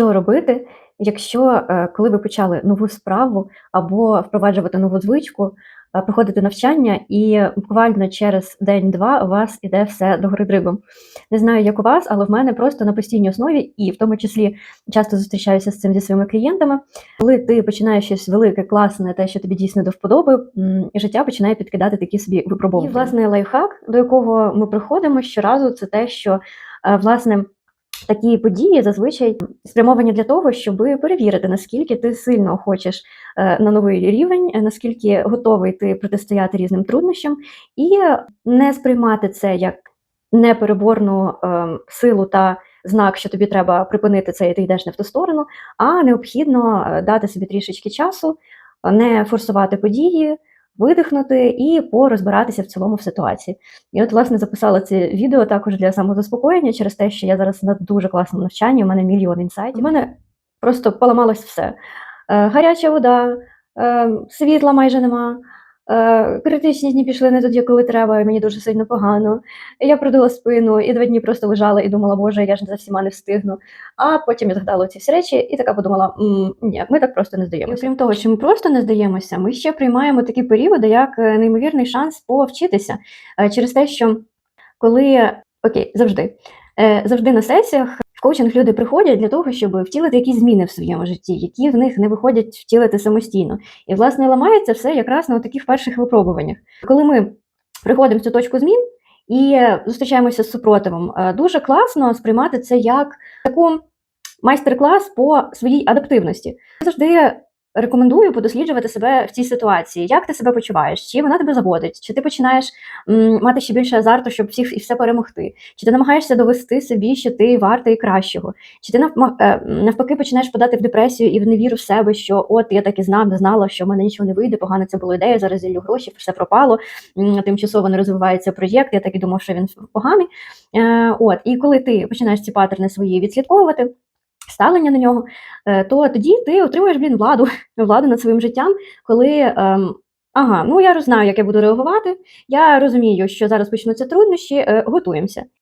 Що робити, якщо е, коли ви почали нову справу або впроваджувати нову звичку, е, проходити навчання, і буквально через день-два у вас іде все догори дрибом. Не знаю, як у вас, але в мене просто на постійній основі, і в тому числі часто зустрічаюся з цим зі своїми клієнтами. Коли ти починаєш щось велике, класне, те, що тобі дійсно до вподоби, і життя починає підкидати такі собі випробовування. І, власне, лайфхак, до якого ми приходимо щоразу, це те, що е, власне. Такі події зазвичай спрямовані для того, щоб перевірити, наскільки ти сильно хочеш е, на новий рівень, е, наскільки готовий ти протистояти різним труднощам, і не сприймати це як непереборну е, силу та знак, що тобі треба припинити це, і ти йдеш не в ту сторону, а необхідно дати собі трішечки часу, не форсувати події. Видихнути і порозбиратися в цілому в ситуації. І от, власне, записала це відео також для самозаспокоєння через те, що я зараз на дуже класному навчанні, у мене мільйон інсайтів. У мене просто поламалось все. Е, гаряча вода, е, світла майже нема, критичні дні пішли не тоді, коли треба, і мені дуже сильно погано. Я продула спину і два дні просто лежала і думала, боже, я ж за всіма не встигну. А потім я згадала ці всі речі і така подумала: «М, ні, ми так просто не здаємося. Крім того, що ми просто не здаємося, ми ще приймаємо такі періоди, як е, неймовірний шанс повчитися Е, через те, що коли окей, завжди. Е, Завжди на сесіях коучинг люди приходять для того, щоб втілити якісь зміни в своєму житті, які в них не виходять втілити самостійно. І, власне, ламається все якраз на таких перших випробуваннях. Коли ми приходимо в цю точку змін і зустрічаємося з супротивом, е, дуже класно сприймати це як таку майстер-клас по своїй адаптивності. Завжди рекомендую подосліджувати себе в цій ситуації. Як ти себе почуваєш? Чи вона тебе заводить? Чи ти починаєш м, мати ще більше азарту, щоб всіх і все перемогти? Чи ти намагаєшся довести собі, що ти вартий кращого? Чи ти е, навпаки починаєш подати в депресію і в невіру в себе, що от я так і знав, не знала, що в мене нічого не вийде, погана це була ідея, зараз зіллю гроші, все пропало, тимчасово не розвивається проєкт, я так і думав, що він поганий. Е, от, і коли ти починаєш ці паттерни свої відслідковувати, ставлення на нього, е, то тоді ти отримуєш блін владу, владу над своїм життям, коли ем, ага, ну я знаю, як я буду реагувати. Я розумію, що зараз почнуться труднощі, е, готуємося.